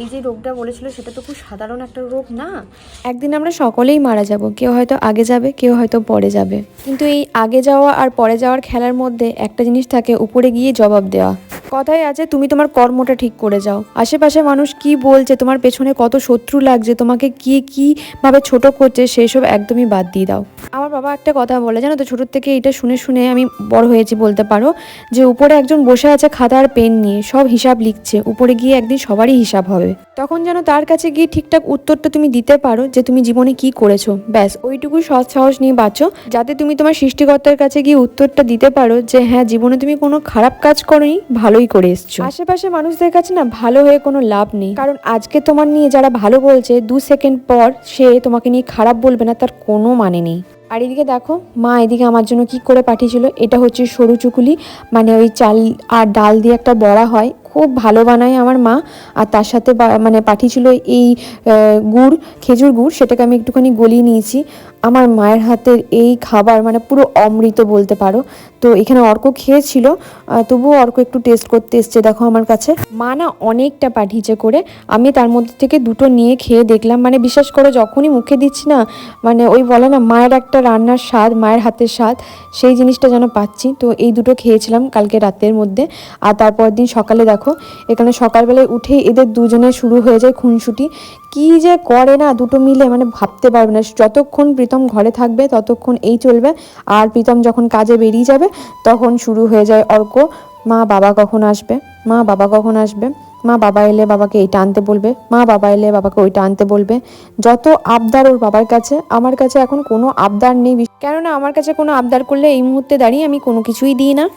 এই যে রোগটা বলেছিল সেটা তো খুব সাধারণ একটা রোগ না? একদিন আমরা সকলেই মারা যাব, কেউ হয়তো আগে যাবে, কেউ হয়তো পরে যাবে। কিন্তু এই আগে যাওয়া আর পরে যাওয়ার খেলার মধ্যে একটা জিনিস থাকে, উপরে গিয়ে জবাব দেওয়া। কথাই আছে, তুমি তোমার কর্মটা ঠিক করে যাও। আশেপাশে মানুষ কি বলছে, তোমার পেছনে কত শত্রু লাগছে, তোমাকে কি কীভাবে ছোট করছে, সেসব একদমই বাদ দিয়ে দাও। আমার বাবা একটা কথা বলে, জানো তো, ছোটোর থেকে এটা শুনে শুনে আমি বড় হয়েছি বলতে পারো, যে উপরে একজন বসে আছে খাতা আর পেন নিয়ে, সব হিসাব লিখছে, উপরে গিয়ে একদিন সবারই হিসাব হবে। তখন যেন তার কাছে গিয়ে ঠিকঠাক উত্তরটা তুমি দিতে পারো, যে তুমি জীবনে কি করেছ, ব্যাস, ওইটুকু সৎ সাহস নিয়ে বাঁচো, যাতে তুমি তোমার সৃষ্টিকর্তার কাছে গিয়ে উত্তরটা দিতে পারো, যে হ্যাঁ জীবনে তুমি কোনো খারাপ কাজ করোনি, ভালোই করে এসছো। আশেপাশে মানুষদের কাছে না ভালো হয়ে কোনো লাভ নেই। কারণ আজকে তোমার নিয়ে যারা ভালো বলছে, দু সেকেন্ড পর সে তোমাকে নিয়ে খারাপ বলবে না, তার কোনো মানে নেই। আর এদিকে দেখো, মা এদিকে আমার জন্য কি করে পাঠিয়েছিল, এটা হচ্ছে সরু চুকুলি মানে ওই চাল আর ডাল দিয়ে একটা বড়া হয়। খুব ভালো বানায় আমার মা। আর তার সাথে মানে পাঠিয়েছিল এই গুড়, খেজুর গুড়, সেটাকে আমি একটুখানি গলিয়ে নিয়েছি। আমার মায়ের হাতের এই খাবার মানে পুরো অমৃত বলতে পারো। তো এখানে অর্ক খেয়েছিল। তবুও অর্ক একটু টেস্ট করতে এসছে, দেখো আমার কাছে। মা না অনেকটা পাঠিয়েছে করে। আমি তার মধ্যে থেকে দুটো নিয়ে খেয়ে দেখলাম। মানে বিশেষ করে, যখনই মুখে দিচ্ছি না মানে ওই বলে না, মায়ের একটা রান্নার স্বাদ, মায়ের হাতের স্বাদ, সেই জিনিসটা যেন পাচ্ছি। তো এই দুটো খেয়েছিলাম কালকে রাতের মধ্যে। আর তারপর দিন সকালে দেখো এখানে সকালবেলায় উঠেই এদের দুজনে শুরু হয়ে যায় খুনসুটি। কি যে করে না দুটো মিলে মানে ভাবতে পারবে না। যতক্ষণ প্রীতম ঘরে থাকবে, ততক্ষণ এই চলবে। আর প্রীতম যখন কাজে বেরিয়ে যাবে, তখন শুরু হয়ে যায় অর্ক, মা, বাবা কখন আসবে? মা, বাবা কখন আসবে? মা, বাবা এলে বাবাকে এইটা আনতে বলবে। মা, বাবা এলে বাবাকে ওইটা আনতে বলবে। যত আবদার ওর বাবার কাছে, আমার কাছে এখন কোনো আবদার নেই। কেননা আমার কাছে কোনো আবদার করলে এই মুহূর্তে দাঁড়িয়ে আমি কোনো কিছুই দিই না।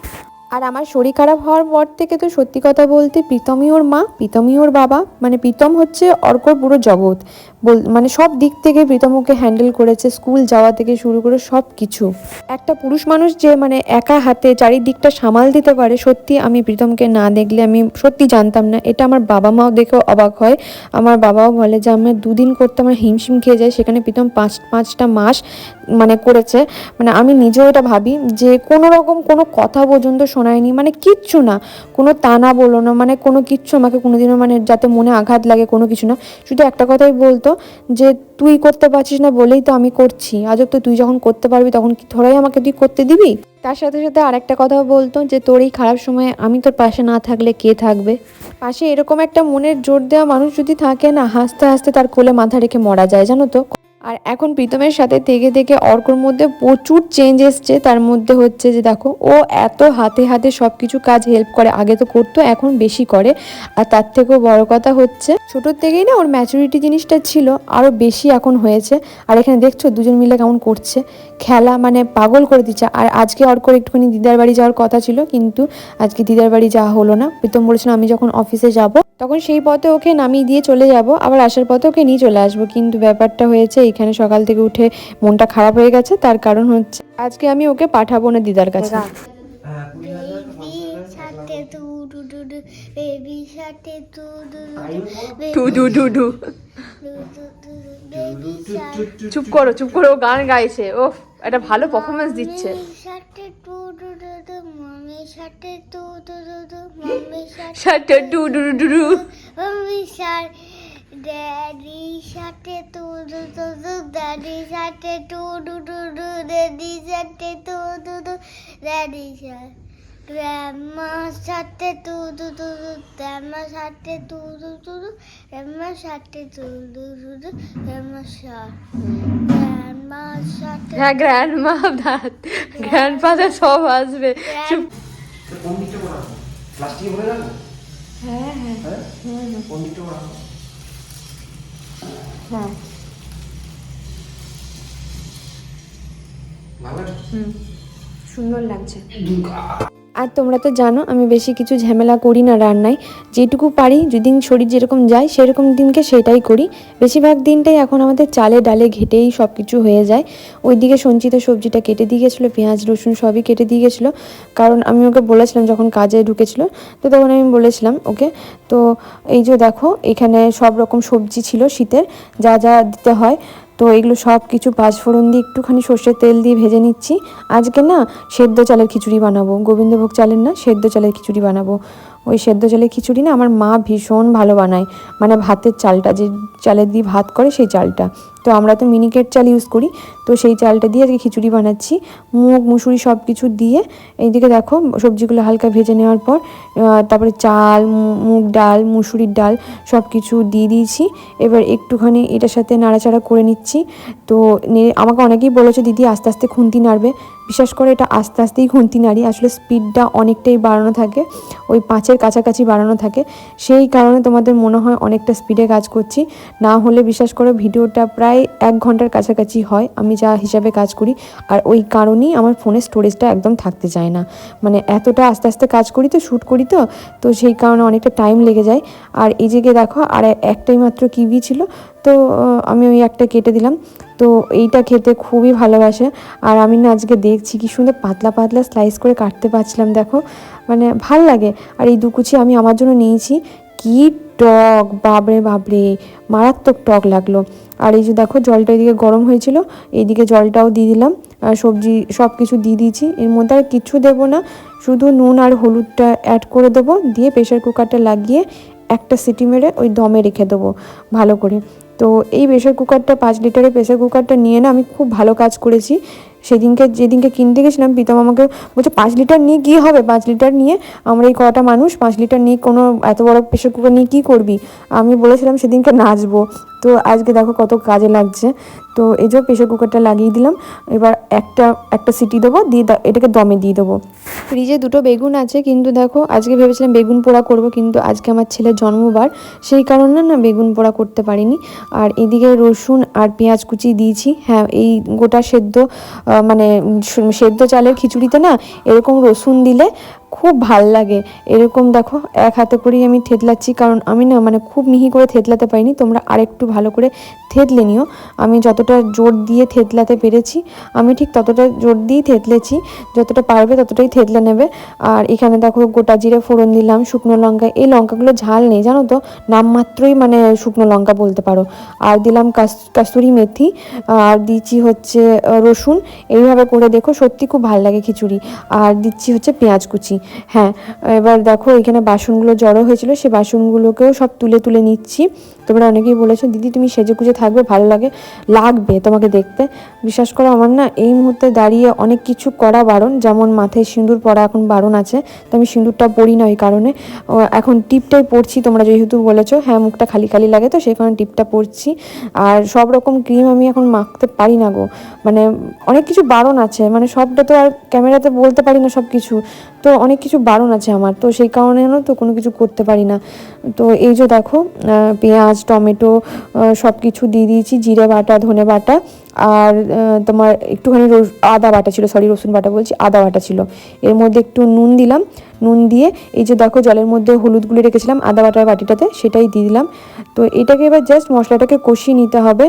আর আমার শরীর খারাপ হওয়ার পর থেকে তো সত্যি কথা বলতে প্রীতমই ওর মা, প্রীতমই ওর বাবা মানে প্রীতম হচ্ছে অর্কর পুরো জগৎ। মানে সব দিক থেকে প্রীতমকে হ্যান্ডেল করেছে স্কুল যাওয়া থেকে শুরু করে সব কিছু। একটা পুরুষ মানুষ যে মানে একা হাতে চারিদিকটা সামাল দিতে পারে, সত্যি আমি প্রীতমকে না দেখলে আমি সত্যি জানতাম না। এটা আমার বাবা মাও দেখেও অবাক হয়। আমার বাবাও বলে যে আমি দুদিন করতে আমার হিমশিম খেয়ে যায়। সেখানে প্রীতম পাঁচ, পাঁচটা মাস মানে করেছে। মানে আমি নিজেও এটা ভাবি যে, কোনো রকম কোনো কথা পর্যন্ত শোনায়নি। মানে কিচ্ছু না। কোনো তানা বলো না। মানে কোনো কিচ্ছু আমাকে কোনোদিনও মানে যাতে মনে আঘাত লাগে কোনো কিছু না। শুধু একটা কথাই বলতো যে তুই করতে পারছিস না বলেই তো আমি করছি। আজব তো তুই যখন করতে পারবি তখন কি থোড়াই আমাকে তুই করতে দিবি? তার সাথে সাথে আর একটা কথাও বলতো যে তোর এই খারাপ সময়ে আমি তোর পাশে না থাকলে কে থাকবে? পাশে এরকম একটা মনের জোর দেওয়া মানুষ যদি থাকে না, হাসতে হাসতে তার কোলে মাথা রেখে মরা যায়, জানো তো? আর এখন প্রীতমের সাথে থেকে থেকে অর্কর মধ্যে প্রচুর চেঞ্জ এসছে। তার মধ্যে হচ্ছে যে দেখো, ও এত হাতে হাতে সব কিছু কাজ হেল্প করে, আগে তো করতো, এখন বেশি করে। আর তার থেকেও বড় কথা হচ্ছে, ছোটোর থেকেই না ওর ম্যাচুরিটি জিনিসটা ছিল আরও বেশি এখন হয়েছে। আর এখানে দেখছ, দুজন মিলে কেমন করছে। খেলা মানে পাগল করে দিচ্ছে। আর আজকে অর্কর একটুখানি দিদার বাড়ি যাওয়ার কথা ছিল, কিন্তু আজকে দিদার বাড়ি যাওয়া হলো না। প্রীতম বলেছিল, আমি যখন অফিসে যাব, তখন সেই পথে ওকে নামিয়ে দিয়ে চলে যাব, আবার আসার পথে ওকে নিয়ে চলে আসব। কিন্তু ব্যাপারটা হয়েছে এখানে সকাল থেকে উঠে মনটা খারাপ হয়ে গেছে তার কারণ হচ্ছে আজকে আমি ওকে পাঠাবো না দিদার কাছে টু চুপ করো চুপ করো গান গাইছে ও একটা ভালো পারফরমেন্স দিচ্ছে doo doo doo doo mommy shark daddy shark do do do do daddy shark do do do do daddy shark do do do daddy shark Grandma shark do do do do grandma shark do do do do grandma shark do do do do grandma shark grandma shark হ্যাঁ grandma grandfather সব আসবে চুপ কোন দিকটা পড়াবো প্লাস্টিকে ভরে রাখব হ্যাঁ হ্যাঁ কোন দিকটা পড়াবো হ্যাঁ। ভালো হুম। সুন্দর লাগছে। আর তোমরা তো জানো, আমি বেশি কিছু ঝামেলা করি না রান্নায়। যেটুকু পারি, যেদিন শরীর যেরকম যায়, সেরকম দিনকে সেটাই করি। বেশিরভাগ দিনটাই এখন আমাদের চালে ডালে ঘেটেই সব কিছু হয়ে যায়। ওইদিকে সঞ্চিত সবজিটা কেটে দিয়ে গেছিল, পেঁয়াজ, রসুন সবই কেটে দিয়ে গেছিল। কারণ আমি ওকে বলেছিলাম যখন কাজে ঢুকেছিল, তো তখন আমি বলেছিলাম ওকে, তো এই যে দেখো, এখানে সব রকম সবজি ছিল শীতের, যা যা দিতে হয় তো এগুলো সব কিছু পাঁচফোড়ন দিয়ে একটুখানি সর্ষের তেল দিয়ে ভেজে নিচ্ছি। আজকে না সেদ্ধ চালের খিচুড়ি বানাবো। গোবিন্দভোগ চালের না সেদ্ধ চালের খিচুড়ি বানাবো। ওই সেদ্ধ চালের খিচুড়ি না আমার মা ভীষণ ভালো বানায়। মানে ভাতের চালটা, যে চালের দিয়ে ভাত করে সেই চালটা। তো আমরা তো মিনিকেট চাল ইউজ করি, তো সেই চালটা দিয়ে আজকে খিচুড়ি বানাচ্ছি। মুগ, মুসুরি সব কিছু দিয়ে এইদিকে দেখো সবজিগুলো হালকা ভেজে নেওয়ার পর তারপরে চাল মুগ ডাল, মুসুরির ডাল সব কিছু দিয়ে দিয়েছি। এবার একটুখানি এটার সাথে নাড়াচাড়া করে নিচ্ছি। তো আমাকে অনেকেই বলেছে, দিদি, আস্তে আস্তে খুন্তি নাড়বে। বিশেষ করে, এটা আস্তে, আস্তেই খুন্তি নাড়ি। আসলে স্পিডটা অনেকটাই বাড়ানো থাকে, ওই পাঁচের কাছাকাছি বাড়ানো থাকে। সেই কারণে তোমাদের মনে হয় অনেকটা স্পিডে কাজ করছি। না হলে বিশ্বাস করে, ভিডিওটা প্রায় এক ঘণ্টার কাছাকাছি হয়, আমি যা হিসাবে কাজ করি। আর ওই কারণেই আমার ফোনের স্টোরেজটা একদম থাকতে চায় না। মানে এতটা আস্তে আস্তে কাজ করি তো শ্যুট করি তো তো সেই কারণে অনেকটা টাইম লেগে যায়। আর এই যে দেখো, আর একটাই মাত্র কিবি ছিল, তো আমি ওই একটা কেটে দিলাম। তো এইটা খেতে খুবই ভালোবাসে। আর আমি না আজকে দেখছি কি সুন্দর পাতলা পাতলা স্লাইস করে কাটতে পারছিলাম, দেখো। মানে ভালো লাগে। আর এই দুকুচি আমি আমার জন্য নিয়েছি। কি টক বাবরে বাবরে মারাত্মক টক লাগল। আর এই যে দেখো, জলটা এদিকে গরম হয়েছিল, এইদিকে জলটাও দিয়ে দিলাম, আর সবজি সব কিছু দিয়ে দিয়েছি। এর মধ্যে আর কিছু দেবো না, শুধু নুন আর হলুদটা অ্যাড করে দেবো, দিয়ে প্রেশার কুকারটা লাগিয়ে একটা সিটি মেরে ওই দমে রেখে দেবো, ভালো করে। তো এই প্রেশার কুকারটা পাঁচ লিটারের প্রেশার কুকারটা নিয়ে না আমি খুব ভালো কাজ করেছি। সেদিনকে, যেদিনকে কিনতে গেছিলাম প্রীতম আমাকে বলছে, পাঁচ লিটার নিয়ে কী হবে, পাঁচ লিটার নিয়ে আমরা এই কটা মানুষ, পাঁচ লিটার নিয়ে কোনো এত বড় প্রেশার কুকার নিয়ে কী করবি? আমি বলেছিলাম, সেদিনকে নাচবো। তো আজকে দেখো কত কাজে লাগছে। তো এই যে প্রেশার কুকারটা লাগিয়ে দিলাম, এবার একটা একটা সিটি দেবো, দিয়ে এটাকে দমে দিয়ে দেবো। ফ্রিজে দুটো বেগুন আছে, কিন্তু দেখো আজকে ভেবেছিলাম বেগুন পোড়া করব, কিন্তু আজকে আমার ছেলের জন্মবার, সেই কারণে না বেগুন পোড়া করতে পারিনি। আর এদিকে রসুন আর পেঁয়াজ কুচি দিয়েছি হ্যাঁ এই গোটা সেদ্ধ মানে সেদ্ধ চালের খিচুড়িতে না এরকম রসুন দিলে খুব ভালো লাগে। এরকম দেখো, এক হাতে করেই আমি থেতলাচ্ছি, কারণ আমি না মানে খুব মিহি করে থেতলাতে পারিনি। তোমরা আরেকটু ভালো করে থেতলে নিও। আমি যতটা জোর দিয়ে থেতলাতে পেরেছি, আমি ঠিক ততটা জোর দিয়েই থেতলেছি। যতটা পারবে ততটাই থেতলে নেবে। আর এখানে দেখো গোটা জিরে ফোড়ন দিলাম, শুকনো লঙ্কা। এই লঙ্কাগুলো ঝাল নেই, জানো তো? নামমাত্রই মানে শুকনো লঙ্কা বলতে পারো। আর দিলাম কাস- কাসুরি মেথি, আর দিচ্ছি হচ্ছে রসুন। এইভাবে করে দেখো, সত্যি খুব ভালো লাগে খিচুড়ি। আর দিচ্ছি হচ্ছে পেঁয়াজ কুচি। হ্যাঁ এবার দেখো এখানে বাসনগুলো জড়ো হয়েছিল সেই বাসনগুলোকেও সব তুলে তুলে নিচ্ছি। তোমরা অনেকেই বলেছ, দিদি, তুমি সেজে গুজে থাকবে, ভালো লাগে, লাগবে তোমাকে দেখতে। বিশ্বাস করো, আমার না এই মুহূর্তে দাঁড়িয়ে অনেক কিছু করা বারণ, যেমন মাথায় সিঁদুর পরা এখন বারণ আছে, তো আমি সিঁদুরটা পরি না ওই কারণে। এখন টিপটাই পরছি, তোমরা যেহেতু বলেছ হ্যাঁ মুখটা খালি খালি লাগে, তো সেই কারণে টিপটা পরছি। আর সব রকম ক্রিম আমি এখন মাখতে পারি না গো। মানে অনেক কিছু বারণ আছে মানে সবটা তো আর ক্যামেরাতে বলতে পারি না সব কিছু তো অনেক কিছু বারণ আছে আমার, তো সেই কারণে তো কোনো কিছু করতে পারি না। তো এই যে দেখো পেঁয়াজ, টমেটো সব কিছু দিয়ে দিয়েছি, জিরে বাটা, ধনে বাটা। আর তোমার একটুখানি আদা বাটা ছিল সরি রসুন বাটা বলছি, আদা বাটা ছিল। এর মধ্যে একটু নুন দিলাম, নুন দিয়ে এই যে দেখো জলের মধ্যে হলুদ গুলে রেখেছিলাম, আদা বাটার বাটিটাতে, সেটাই দিয়ে দিলাম। তো এটাকে এবার জাস্ট মশলাটাকে কষিয়ে নিতে হবে।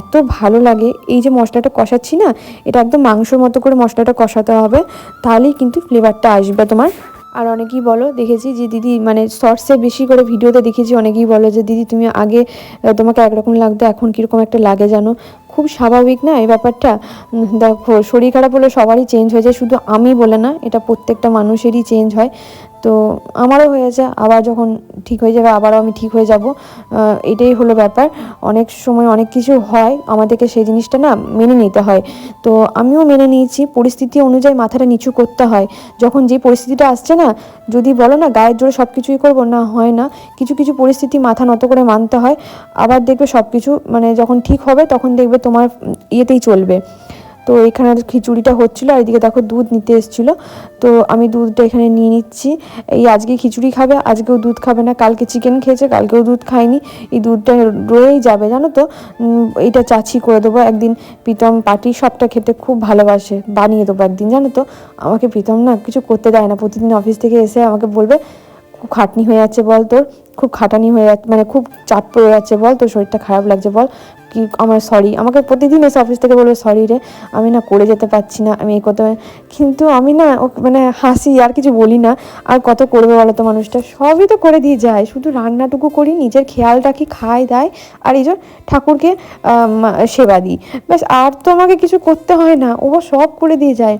এত ভালো লাগে, এই যে মশলাটা কষাচ্ছি না, এটা একদম মাংসর মতো করে মশলাটা কষাতে হবে, তাহলেই কিন্তু ফ্লেভারটা আসবে তোমার। আর অনেকেই বলো, দেখেছি যে দিদি মানে শর্টসে বেশি করে ভিডিওতে দেখেছি, অনেকেই বলো যে দিদি তুমি আগে তোমাকে একরকম লাগতো, এখন কীরকম একটা লাগে জানো? খুব স্বাভাবিক না এই ব্যাপারটা? দেখো, শরীর খারাপ হলে সবারই চেঞ্জ হয়ে যায়, শুধু আমি বলে না, এটা প্রত্যেকটা মানুষেরই চেঞ্জ হয়। তো আমারও হয়েছে আবার যখন ঠিক হয়ে যাবে আবারও আমি ঠিক হয়ে যাব। এটাই হলো ব্যাপার। অনেক সময় অনেক কিছু হয়, আমাদেরকে সেই জিনিসটা না মেনে নিতে হয়। তো আমিও মেনে নিয়েছি, পরিস্থিতি অনুযায়ী মাথাটা নিচু করতে হয়। যখন যে পরিস্থিতিটা আসছে না, যদি বলো না গায়ের জোরে সব কিছুই করব, না হয় না। কিছু কিছু পরিস্থিতি মাথা নত করে মানতে হয়। আবার দেখবে সব কিছু মানে যখন ঠিক হবে, তখন দেখবে তোমার ইয়েতেই চলবে। তো এখানে খিচুড়িটা হচ্ছিল, আর এদিকে দেখো দুধ নিতে এসেছিল। তো আমি দুধটা এখানে নিয়ে নিচ্ছি। এই আজকে খিচুড়ি খাবে, আজকেও দুধ খাবে না। কালকে চিকেন খেয়েছে, কালকেও দুধ খায়নি। এই দুধটা রয়েই যাবে, জানো তো? এইটা চাচি করে দেবো একদিন। প্রীতম পাটি সবটা খেতে খুব ভালোবাসে, বানিয়ে দেবো একদিন, জানো তো? আমাকে প্রীতম না কিছু করতে দেয় না। প্রতিদিন অফিস থেকে এসে আমাকে বলবে, খুব খাটনি হয়ে যাচ্ছে বল তোর। খুব খাটানি হয়ে যাচ্ছে মানে খুব চাপ পড়ে যাচ্ছে, বল তোর শরীরটা খারাপ লাগছে, বল। কি, আমার সরি আমাকে প্রতিদিন এসে অফিস থেকে বলবে সরি রে, আমি না করে যেতে পারছি না, আমি এই কথা কিন্তু আমি না মানে হাসি আর কিছু বলি না। আর কত করবে বলো তো মানুষটা? সবই তো করে দিয়ে যায়, শুধু রান্নাটুকু করি, নিজের খেয়াল রাখি খাই দায়, আর এই যে ঠাকুরকে সেবা দিই। ব্যাস, আর তো আমাকে কিছু করতে হয় না, ও সব করে দিয়ে যায়।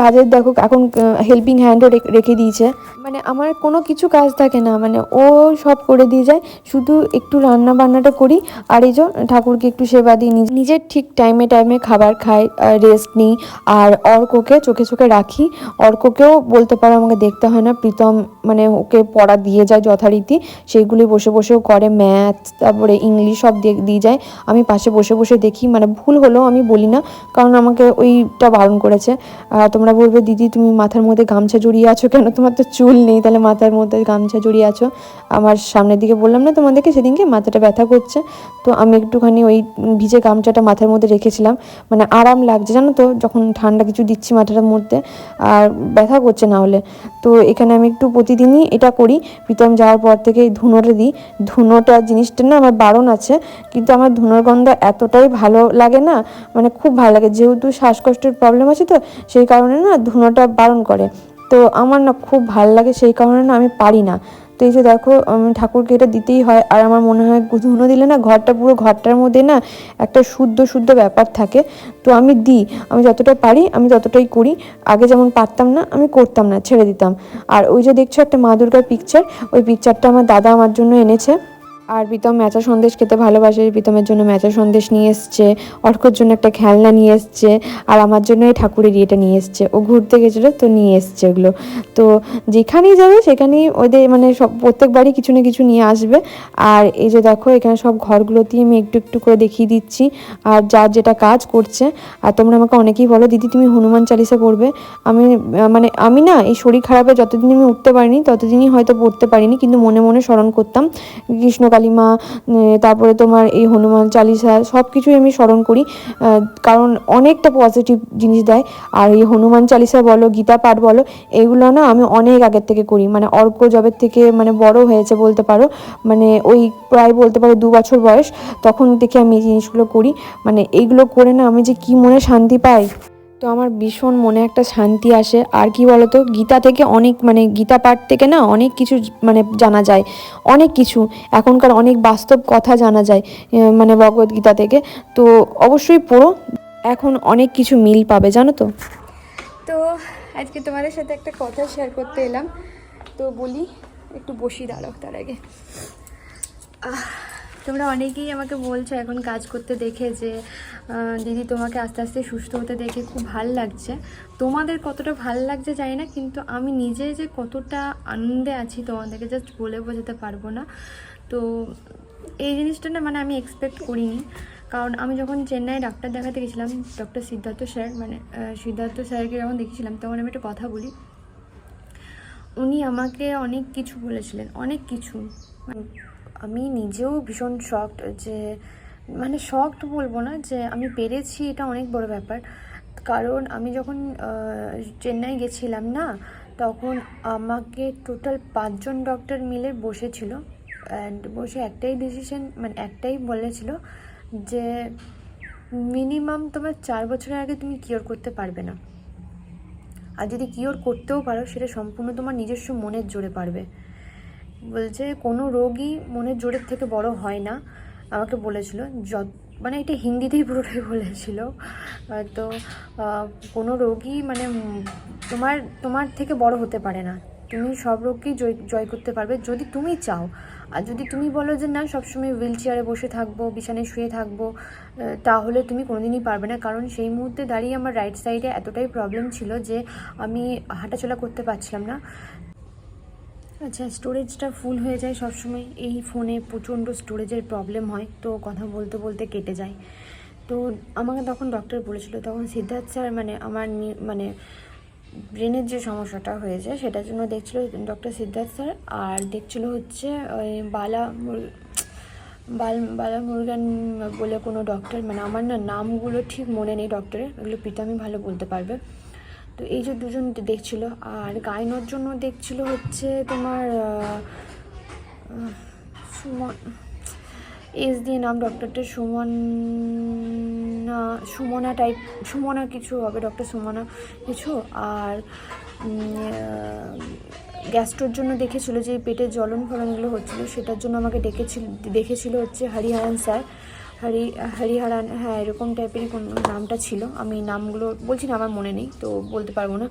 কাজের দেখো, এখন হেল্পিং হ্যান্ডও রেখে দিয়েছে। মানে আমার কোনো কিছু কাজ থাকে না মানে ও সব করে দিয়ে যায়। শুধু একটু রান্না বান্নাটা করি, আর এই ঠাকুরকে একটু সেবা দিই। নিজ- নিজের ঠিক টাইমে টাইমে খাবার খাই রেস্ট নিই, আর অর্ককে চোখে চোখে রাখি। অর্ককেও বলতে পারো আমাকে দেখতে হয় না, প্রীতম মানে ওকে পড়া দিয়ে যায় যথারীতি। সেইগুলি বসে বসেও করে ম্যাথ তারপরে ইংলিশ সব দিয়ে যায়। আমি পাশে বসে বসে দেখি মানে ভুল হলেও আমি বলি না, কারণ আমাকে ওইটা বারণ করেছে। তোমরা বলবে, দিদি, তুমি মাথার মধ্যে গামছা জড়িয়ে আছো কেন? তোমার তো চুল নেই, তাহলে মাথার মধ্যে গামছা জড়িয়ে আছো। আমার সামনের দিকে বললাম না তোমাদেরকে, সেদিনকে মাথাটা ব্যথা করছে। তো আমি একটুখানি ওই ভিজে গামছাটা মাথার মধ্যে রেখেছিলাম। মানে আরাম লাগছে, জানো তো, যখন ঠান্ডা কিছু দিচ্ছি মাথাটার মধ্যে, আর ব্যথা করছে না হলে। তো এখানে আমি একটু প্রতিদিনই এটা করি। প্রীতম যাওয়ার পর থেকে এই ধুনোটা দিই। ধুনোটা জিনিসটা না আমার বারণ আছে, কিন্তু আমার ধুনোর গন্ধ এতটাই ভালো লাগে না মানে খুব ভালো লাগে। যেহেতু শ্বাসকষ্টের প্রবলেম আছে তো, সেই কারণে না ধুনোটা বারণ করে। তো আমার না খুব ভালো লাগে সেই কারণে না আমি পারি না। তো এই যে দেখো ঠাকুরকে এটা দিতেই হয়। আর আমার মনে হয় ধুনো দিলে না ঘরটা পুরো ঘরটার মধ্যে না একটা শুদ্ধ শুদ্ধ ব্যাপার থাকে। তো আমি দিই। আমি যতটা পারি, আমি ততটাই করি। আগে যেমন পারতাম না, আমি করতাম না, ছেড়ে দিতাম। আর ওই যে দেখছ একটা মা দুর্গার পিকচার ওই পিকচারটা আমার দাদা আমার জন্য এনেছে। আর প্রীতম ম্যাচা সন্দেশ খেতে ভালোবাসে। প্রীতমের জন্য ম্যাচা সন্দেশ নিয়ে এসছে। অর্কর জন্য একটা খেলনা নিয়ে এসছে। আর আমার জন্য এই ঠাকুরের ইয়েটা নিয়ে এসছে। ও ঘুরতে গেছিল তো নিয়ে এসছে ওগুলো। তো যেখানেই যাবে সেখানেই ওদের মানে সব প্রত্যেকবারই কিছু না কিছু নিয়ে আসবে। আর এই যে দেখো, এখানে সব ঘরগুলোতেই আমি একটু একটু করে দেখিয়ে দিচ্ছি। আর যার যেটা কাজ করছে। আর তোমরা আমাকে অনেকেই বলো, দিদি, তুমি হনুমান চালিসা পড়বে? আমি মানে আমি না, এই শরীর খারাপে যতদিন আমি উঠতে পারিনি, ততদিনই হয়তো পড়তে পারিনি। কিন্তু মনে মনে স্মরণ করতাম কৃষ্ণ কালিমা তারপরে তোমার এই হনুমান চালিসা সব কিছুই আমি স্মরণ করি কারণ অনেকটা পজিটিভ জিনিস দেয়। আর এই হনুমান চালিসা বলো, গীতা পাঠ বলো, এগুলো না আমি অনেক আগের থেকে করি। মানে অর্ক জবের থেকে মানে বড় হয়েছে বলতে পারো। মানে ওই প্রায় বলতে পারো দু বছর বয়স, তখন থেকে আমি এই জিনিসগুলো করি। মানে এইগুলো করে না আমি যে কি মনে শান্তি পাই। তো আমার ভীষণ মনে একটা শান্তি আসে। আর কি বলতো গীতা থেকে অনেক মানে গীতা পাঠ থেকে না অনেক কিছু মানে জানা যায় অনেক কিছু। এখনকার অনেক বাস্তব কথা জানা যায় মানে ভগবদ গীতা থেকে। তো অবশ্যই পড়ো এখন অনেক কিছু মিল পাবে জানো তো? তো আজকে তোমাদের সাথে একটা কথা শেয়ার করতে এলাম। তো বলি একটু বসি দাঁড়াও তার আগে। আহ, তোমরা অনেকেই আমাকে বলছো এখন কাজ করতে দেখে যে দিদি তোমাকে আস্তে আস্তে সুস্থ হতে দেখে খুব ভালো লাগছে। তোমাদের কতটা ভালো লাগছে জানি না, কিন্তু আমি নিজে যে কতটা আনন্দে আছি তোমাদেরকে জাস্ট বলে বোঝাতে পারব না। তো এই জিনিসটা না মানে আমি এক্সপেক্ট করিনি। কারণ আমি যখন চেন্নাই ডাক্তার দেখাতে গেছিলাম ডক্টর সিদ্ধার্থ স্যার মানে সিদ্ধার্থ স্যারকে যখন দেখেছিলাম, তখন আমি একটা কথা বলি। উনি আমাকে অনেক কিছু বলেছিলেন, অনেক কিছু। আমি নিজেও ভীষণ শকড যে মানে শকড বলব না যে, আমি পেরেছি এটা অনেক বড় ব্যাপার। কারণ আমি যখন চেন্নাই গেছিলাম না, তখন আমাকে টোটাল পাঁচজন ডক্টর মিলে বসেছিল। অ্যান্ড বসে একটাই ডিসিশন মানে একটাই বলেছিল যে মিনিমাম তোমার চার বছরের আগে তুমি কিওর করতে পারবে না। আর যদি কিওর করতেও পারো, সেটা সম্পূর্ণ তোমার নিজস্ব মনের জোরে পারবে। বলছে, কোনো রোগই মনের জোরের থেকে বড় হয় না। আমাকে বলেছিল, যত মানে এটা হিন্দিতেই পুরোটাই বলেছিল। তো কোনো রোগই মানে তোমার তোমার থেকে বড় হতে পারে না। তুমি সব রোগকেই জয় জয় করতে পারবে যদি তুমি চাও। আর যদি তুমি বলো যে, না, সবসময় হুইল চেয়ারে বসে থাকব, বিছানায় শুয়ে থাকব তাহলে তুমি কোনোদিনই পারবে না। কারণ সেই মুহূর্তে দাঁড়িয়ে আমার রাইট সাইডে এতটাই প্রবলেম ছিল যে, আমি হাঁটাচলা করতে পারছিলাম না। আচ্ছা স্টোরেজটা ফুল হয়ে যায় সবসময়। এই ফোনে প্রচণ্ড স্টোরেজের প্রবলেম হয়, তো কথা বলতে বলতে কেটে যায়। তো আমাকে তখন ডক্টর বলেছিল, তখন সিদ্ধার্থ স্যার মানে আমার মানে ব্রেনের যে সমস্যাটা হয়েছে, সেটার জন্য দেখছিল ডক্টর সিদ্ধার্থ স্যার, আর দেখছিল হচ্ছে ওই বালা বাল, বালা মুরগান বলে কোনো ডক্টর মানে আমার না নামগুলো ঠিক মনে নেই ডক্টরের ওগুলো প্রীতমই ভালো বলতে পারবে। তো এই যে দুজন দেখছিল, আর গায়নোর জন্য দেখছিল হচ্ছে তোমার সুমন এস দিয়ে নাম ডক্টরটা সুমন, সুমনা টাইপ সুমনা কিছু হবে ডক্টর সুমনা কিছু, আর গ্যাস্ট্রোর জন্য দেখেছিল যে পেটের জ্বলন ফলন এগুলো হচ্ছিল, সেটার জন্য আমাকে ডেকেছিল, দেখেছিল হচ্ছে হরিহারান স্যার হরি, হরিহারান হ্যাঁ এরকম টাইপেরই কোনো নামটা ছিল। আমি নামগুলো বলছি না, আমার মনে নেই, তো বলতে পারব না।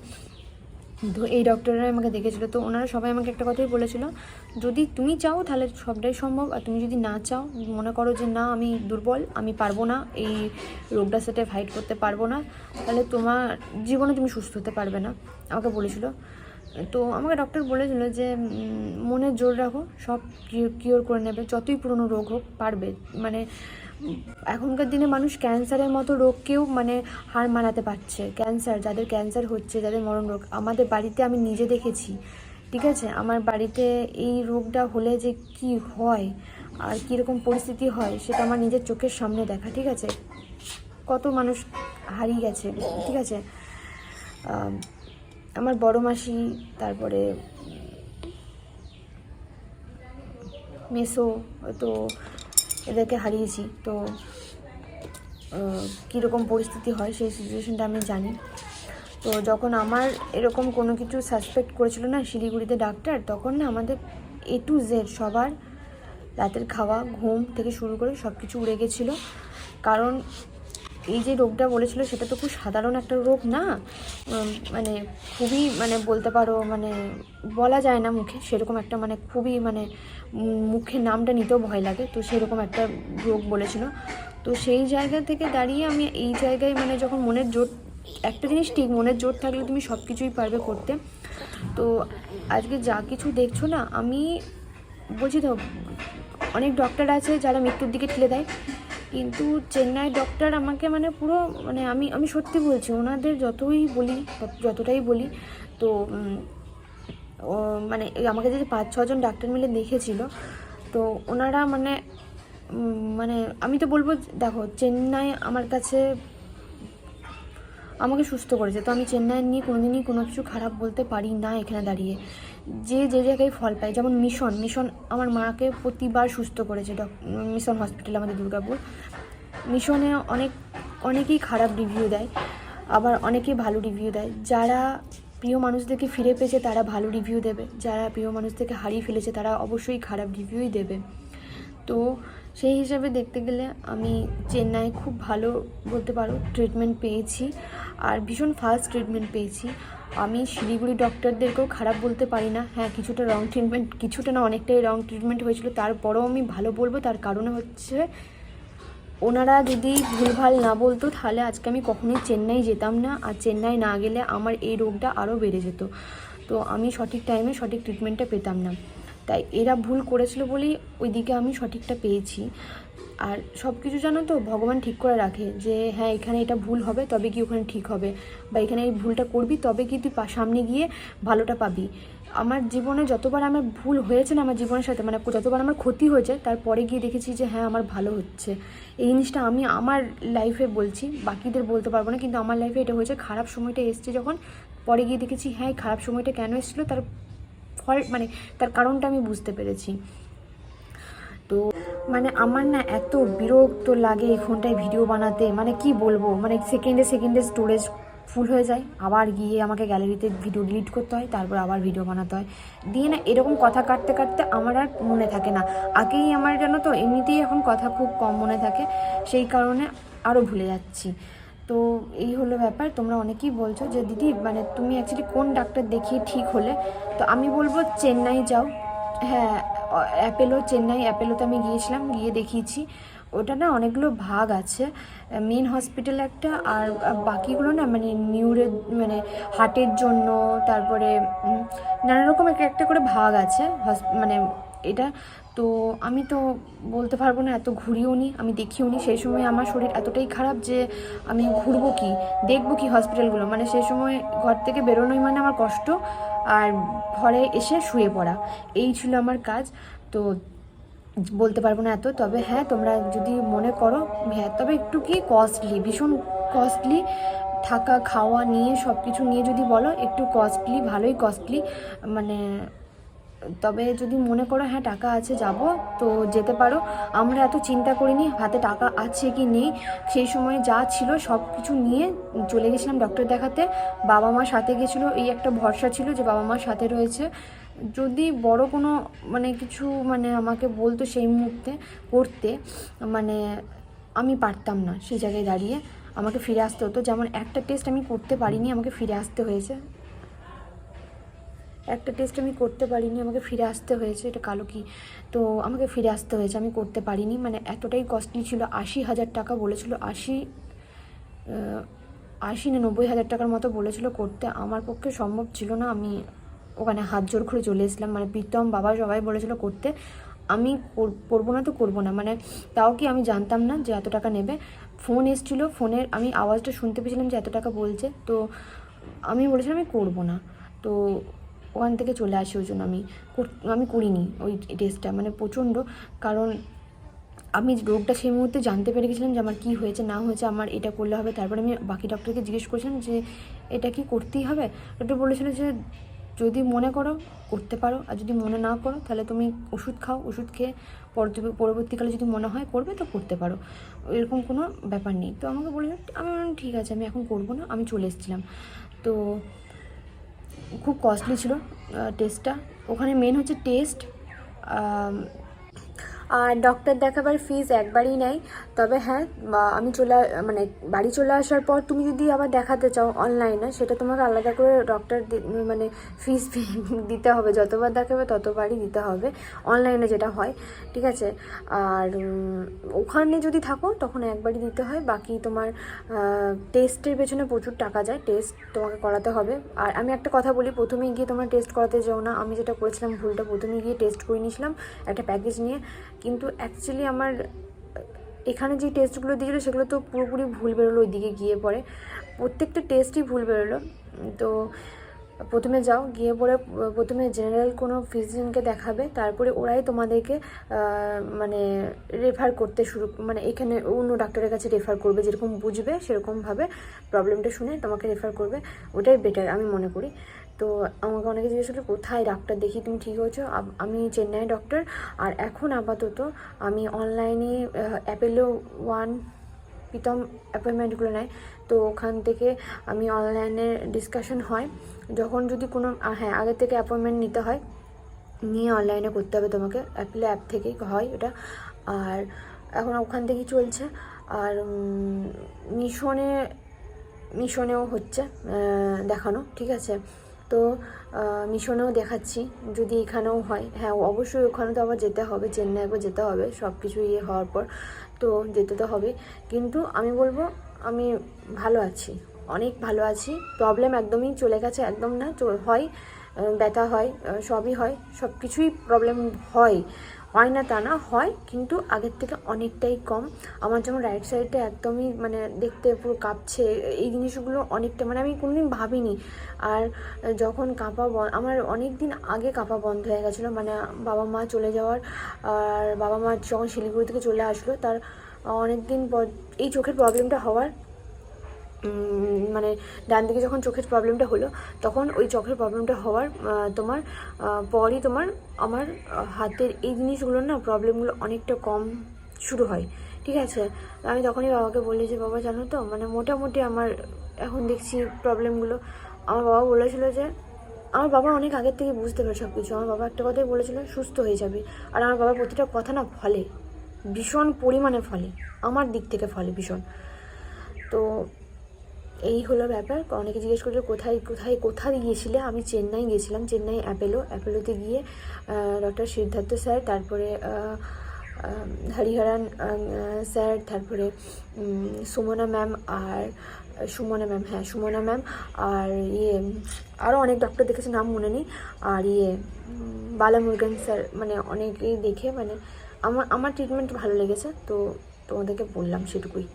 তো এই ডক্টররা আমাকে দেখেছিলো, তো ওনারা সবাই আমাকে একটা কথাই বলেছিল, যদি তুমি চাও, তাহলে সবটাই সম্ভব, আর তুমি যদি না চাও, মনে করো যে না, আমি দুর্বল, আমি পারব না, এই রোগটার সাথে ফাইট করতে পারব না, তাহলে তোমার জীবনে তুমি সুস্থ হতে পারবে না। আমাকে বলেছিল। তো আমাকে ডক্টর বলেছিল যে মনে জোর রাখো, সব কিওর করে নেবে, যতই পুরনো রোগ হোক, পারবে। মানে এখনকার দিনে মানুষ ক্যান্সারের মতো রোগকেও মানে হার মানাতে পারছে। ক্যান্সার, যাদের ক্যান্সার হচ্ছে, যাদের মরণ রোগ, আমাদের বাড়িতে আমি নিজে দেখেছি, ঠিক আছে? আমার বাড়িতে এই রোগটা হলে যে কি হয় আর কীরকম পরিস্থিতি হয়, সেটা আমার নিজের চোখের সামনে দেখা, ঠিক আছে? কত মানুষ হারিয়ে গেছে, ঠিক আছে? আমার বড় মাসি, তারপরে মেসো, তো এদেরকে হারিয়েছি। তো কীরকম পরিস্থিতি হয় সেই সিচুয়েশনটা আমি জানি। তো যখন আমার এরকম কোনো কিছু সাসপেক্ট করেছিল না শিলিগুড়িতে ডাক্তার, তখন না আমাদের এ টু জেড সবার রাতের খাওয়া, ঘুম থেকে শুরু করে সব কিছু উড়ে গেছিল। কারণ এই যে রোগটা বলেছিল সেটা তো খুব সাধারণ একটা রোগ না। মানে খুবই মানে বলতে পারো মানে বলা যায় না মুখে, সেরকম একটা মানে খুবই মানে মুখে নামটা নিতেও ভয় লাগে। তো সেরকম একটা রোগ বলেছিল। তো সেই জায়গা থেকে দাঁড়িয়ে আমি এই জায়গায় মানে যখন মনের জোর, একটা জিনিস ঠিক, মনের জোর থাকলে তুমি সব কিছুই পারবে করতে। তো আজকে যা কিছু দেখছ না, আমি বলছি তো, অনেক ডক্টর আছে যারা মৃত্যুর দিকে ঠেলে দেয়। কিন্তু চেন্নাই ডক্টর আমাকে মানে পুরো মানে আমি আমি সত্যি বলছি, ওনাদের যতই বলি, যতটাই বলি, তো মানে আমাকে যে পাঁচ, ছজন ডাক্তার মিলে দেখেছিল, তো ওনারা মানে মানে আমি তো বলব দেখো চেন্নাই আমার কাছে আমাকে সুস্থ করেছে। তো আমি চেন্নাই নিয়ে কোনোদিনই কোনো কিছু খারাপ বলতে পারি না এখানে দাঁড়িয়ে। যে যে জায়গায় ফল পায় যেমন মিশন মিশন আমার মাকে প্রতিবার সুস্থ করেছে ডক, মিশন হসপিটাল আমাদের দুর্গাপুর। মিশনে অনেক, অনেকেই খারাপ রিভিউ দেয়, আবার অনেকেই ভালো রিভিউ দেয়। যারা প্রিয় মানুষদেরকে ফিরে পেয়েছে, তারা ভালো রিভিউ দেবে। যারা প্রিয় মানুষদেরকে হারিয়ে ফেলেছে, তারা অবশ্যই খারাপ রিভিউই দেবে। তো সেই হিসাবে দেখতে গেলে আমি চেন্নাই খুব ভালো বলতে পারো ট্রিটমেন্ট পেয়েছি আর ভীষণ ফাস্ট ট্রিটমেন্ট পেয়েছি। আমি শিলিগুড়ি ডক্টরদেরকেও খারাপ বলতে পারি না। হ্যাঁ কিছুটা রং ট্রিটমেন্ট কিছুটা না অনেকটাই রং ট্রিটমেন্ট হয়েছিল। তারপরেও আমি ভালো বলব, তার কারণে হচ্ছে ওনারা যদি ভুলভাল না বলতো, তাহলে আজকে আমি কখনোই চেন্নাই যেতাম না। আর চেন্নাই না গেলে আমার এই রোগটা আরও বেড়ে যেত। তো আমি সঠিক টাইমে সঠিক ট্রিটমেন্টটা পেতাম না। তাই এরা ভুল করেছিল বলেই ওইদিকে আমি সঠিকটা পেয়েছি। আর সব কিছু জানো তো, ভগবান ঠিক করে রাখে যে হ্যাঁ এখানে এটা ভুল হবে, তবে কি ওখানে ঠিক হবে। বা এখানে এই ভুলটা করবি, তবে কি তুই সামনে গিয়ে ভালোটা পাবি। আমার জীবনে যতবার আমার ভুল হয়েছে না আমার জীবনের সাথে মানে যতবার আমার ক্ষতি হয়েছে, তারপরে গিয়ে দেখেছি যে হ্যাঁ আমার ভালো হচ্ছে। এই জিনিসটা আমি আমার লাইফে বলছি, বাকিদের বলতে পারব না, কিন্তু আমার লাইফে এটা হয়েছে, খারাপ সময়টা এসছে যখন পরে গিয়ে দেখেছি হ্যাঁ খারাপ সময়টা কেন এসেছিল? তার ফল মানে তার কারণটা আমি বুঝতে পেরেছি। তো মানে আমার না এত বিরক্ত লাগে এই ফোনটায় ভিডিও বানাতে মানে কি বলব? মানে সেকেন্ডে সেকেন্ডে স্টোরেজ ফুল হয়ে যায়। আবার গিয়ে আমাকে গ্যালারিতে ভিডিও ডিলিট করতে হয়, তারপর আবার ভিডিও বানাতে হয়। দিয়ে না, এরকম কথা কাটতে কাটতে আমার আর মনে থাকে না। আগেই আমার জানো তো, এমনিতেই এখন কথা খুব কম মনে থাকে। সেই কারণে আরও ভুলে যাচ্ছি। তো এই হলো ব্যাপার, তোমরা অনেকেই বলছো যে, দিদি মানে তুমি অ্যাকচুয়ালি কোন ডাক্তার দেখিয়ে ঠিক হলে? তো আমি বলব চেন্নাই যাও। হ্যাঁ অ্যাপেলো, চেন্নাই অ্যাপেলোতে আমি গিয়েছিলাম, গিয়ে দেখিয়েছি। ওটা না অনেকগুলো ভাগ আছে। মেন হসপিটাল একটা আর বাকিগুলো না মানে নিউরের মানে হার্টের জন্য, তারপরে নানা রকম এক একটা করে ভাগ আছে। মানে এটা তো আমি তো বলতে পারব না, এত ঘুরিও নি, আমি দেখিও নি। সেই সময় আমার শরীর এতটাই খারাপ যে আমি ঘুরবো কি, দেখব কি হসপিটালগুলো মানে সেই সময় ঘর থেকে বেরোনোই মানে আমার কষ্ট, আর ঘরে এসে শুয়ে পড়া। এই ছিল আমার কাজ। তো বলতে পারব না এত, তবে হ্যাঁ তোমরা যদি মনে করো হ্যাঁ তবে একটু কি কস্টলি ভীষণ কস্টলি থাকা, খাওয়া নিয়ে সব কিছু নিয়ে যদি বলো, একটু কস্টলি ভালোই কস্টলি মানে তবে যদি মনে করো হ্যাঁ টাকা আছে, যাব, তো যেতে পারো। আমরা এত চিন্তা করিনি, হাতে টাকা আছে কি নেই, সেই সময় যা ছিল সব কিছু নিয়ে চলে গেছিলাম ডক্টর দেখাতে। বাবা মা সাথে গেছিল, এই একটা ভরসা ছিল যে বাবা মা সাথে রয়েছে। যদি বড় কোনো মানে কিছু মানে আমাকে বলতো সেই মুহূর্তে, করতে মানে আমি পারতাম না সেই জায়গায় দাঁড়িয়ে। আমাকে ফিরে আসতে হতো। যেমন একটা টেস্ট আমি করতে পারিনি, আমাকে ফিরে আসতে হয়েছে। একটা টেস্ট আমি করতে পারিনি, আমাকে ফিরে আসতে হয়েছে। এটা কালো কি? তো আমাকে ফিরে আসতে হয়েছে। আমি করতে পারিনি। মানে এতটাই কস্টলি ছিল। আশি হাজার টাকা বলেছিল। আশি আশি না নব্বই হাজার টাকার মতো বলেছিল করতে। আমার পক্ষে সম্ভব ছিল না। আমি ওখানে হাত জোর করে চলে এসেছিলাম। মানে প্রীতম বাবা সবাই বলেছিল করতে। আমি কর- করব না তো করব না। মানে তাও কি আমি জানতাম না যে এত টাকা নেবে? ফোন এসেছিল, ফোনের আমি আওয়াজটা শুনতে পেয়েছিলাম যে এত টাকা বলছে। তো আমি বলেছিলাম আমি করব না। তো ওখান থেকে চলে আসি ওই জন্য আমি। আমি করিনি ওই টেস্টটা মানে প্রচণ্ড। কারণ আমি রোগটা সেই মুহূর্তে জানতে পেরে গেছিলাম যে আমার কী হয়েছে, না হয়েছে, আমার এটা করলে হবে। তারপরে আমি বাকি ডক্টরকে জিজ্ঞেস করেছিলাম যে এটা কি করতেই হবে? ডক্টর বলেছিল যে যদি মনে করো, করতে পারো, আর যদি মনে না করো, তাহলে তুমি ওষুধ খাও, ওষুধ খেয়ে পরবর্তীকালে যদি মনে হয় করবে, তো করতে পারো। এরকম কোনো ব্যাপার নেই। তো আমাকে বলল, আমি ঠিক আছে, আমি এখন করব না, আমি চলে এসেছিলাম। তো খুব কস্টলি ছিল টেস্টটা ওখানে মেন হচ্ছে টেস্ট আর ডক্টর দেখাবার ফিজ একবারই নেয়। তবে হ্যাঁ আমি চলে মানে বাড়ি চলে আসার পর তুমি যদি আবার দেখাতে চাও অনলাইনে সেটা তোমাকে আলাদা করে ডক্টর মানে ফিজ দিতে হবে। যতবার দেখাবে ততবারই দিতে হবে অনলাইনে যেটা হয়, ঠিক আছে? আর ওখানে যদি থাকো, তখন একবারই দিতে হয়। বাকি তোমার টেস্টের পেছনে প্রচুর টাকা যায়। টেস্ট তোমাকে করাতে হবে। আর আমি একটা কথা বলি প্রথমে গিয়ে তোমার টেস্ট করাতে যাও না। আমি যেটা করেছিলাম, ভুলটা প্রথমে গিয়ে টেস্ট করে নিয়েছিলাম। একটা প্যাকেজ নিয়ে। কিন্তু অ্যাকচুয়ালি আমার, এখানে যে টেস্টগুলো দিয়েছিলো সেগুলো তো পুরোপুরি ভুল বেরোলো ওইদিকে গিয়ে পরে। প্রত্যেকটা টেস্টই ভুল বেরোলো। তো প্রথমে যাও, গিয়ে পরে প্রথমে জেনারেল কোনো ফিজিশিয়ানকে দেখাবে, তারপরে ওরাই তোমাদেরকে মানে রেফার করতে শুরু মানে এখানে অন্য ডাক্তারের কাছে রেফার করবে, যেরকম বুঝবে, সেরকমভাবে প্রবলেমটা শুনে তোমাকে রেফার করবে। ওটাই বেটার আমি মনে করি। তো আমাকে অনেকে জিজ্ঞেস করল, কোথায়? ডাক্তার দেখি, তুমি ঠিক হয়েছো? আমি চেন্নাই ডক্টর আর এখন আপাতত আমি অনলাইনে অ্যাপেলো ওয়ান প্রীতম অ্যাপয়েন্টমেন্টগুলো নেয়। তো ওখান থেকে আমি অনলাইনে ডিসকাশন হয়। যখন যদি কোনো হ্যাঁ আগে থেকে অ্যাপয়েন্টমেন্ট নিতে হয়, নিয়ে অনলাইনে করতে হবে তোমাকে। অ্যাপেলো অ্যাপ থেকেই হয় ওটা। আর এখন ওখান থেকেই চলছে। আর মিশনে, মিশনেও হচ্ছে দেখানো, ঠিক আছে? তো মিশনেও দেখাচ্ছি, যদি এখানেও হয়। হ্যাঁ অবশ্যই ওখানে তো আবার যেতে হবে, চেন্নাই যেতে হবে সব কিছু ইয়ে হওয়ার পর। তো, যেতে তো হবে। কিন্তু আমি বলব, আমি ভালো আছি, অনেক ভালো আছি। প্রবলেম একদমই চলে গেছে, একদম না হয় ব্যথা হয় সবই হয় সব কিছুই প্রবলেম হয়। হয় না তা না, হয়, কিন্তু আগের থেকে অনেকটাই কম। আমার যেমন রাইট সাইডটা একদমই মানে দেখতে পুরো কাঁপছে, এই জিনিসগুলো অনেকটা মানে আমি কোনোদিন ভাবিনি। আর যখন কাঁপা আমার অনেক দিন আগে কাঁপা বন্ধ হয়ে গেছিল মানে বাবা মা চলে যাওয়ার, আর বাবা মা যখন শিলিগুড়ি থেকে চলে আসলো, তার অনেক দিন পর, এই চোখের প্রবলেমটা হওয়ার মানে ডান দিকে যখন চোখের প্রবলেমটা হলো, তখন ওই চোখের প্রবলেমটা হওয়ার তোমার পরই তোমার, আমার হাতের এই জিনিসগুলো না প্রবলেমগুলো অনেকটা কম শুরু হয়। ঠিক আছে? আমি তখনই বাবাকে বলি যে, বাবা, জানো তো মানে মোটামুটি আমার, এখন দেখছি প্রবলেমগুলো আমার বাবা বলেছিল যে, আমার বাবা অনেক আগের থেকে বুঝতে পারে সব কিছু আমার বাবা একটা কথাই বলেছিল, সুস্থ হয়ে যাবে। আর আমার বাবা প্রতিটা কথা না ফলে, ভীষণ পরিমাণে ফলে। আমার দিক থেকে ফলে ভীষণ। তো এই হলো ব্যাপার। অনেকে জিজ্ঞেস করল, কোথায় কোথায় কোথায় গিয়েছিলে? আমি চেন্নাই গিয়েছিলাম, চেন্নাই অ্যাপেলো, অ্যাপেলোতে গিয়ে ডক্টর সিদ্ধার্থ স্যার, তারপরে হরিহরান স্যার, তারপরে সুমনা ম্যাম আর, সুমনা ম্যাম হ্যাঁ সুমনা ম্যাম আর ইয়ে আরও অনেক ডক্টর দেখেছে, নাম মনে নেই। আর ইয়ে বালামুরগান স্যার মানে অনেকেই দেখে মানে আমার আমার ট্রিটমেন্ট ভালো লেগেছে, তো তোমাদেরকে বললাম সেটুকুই।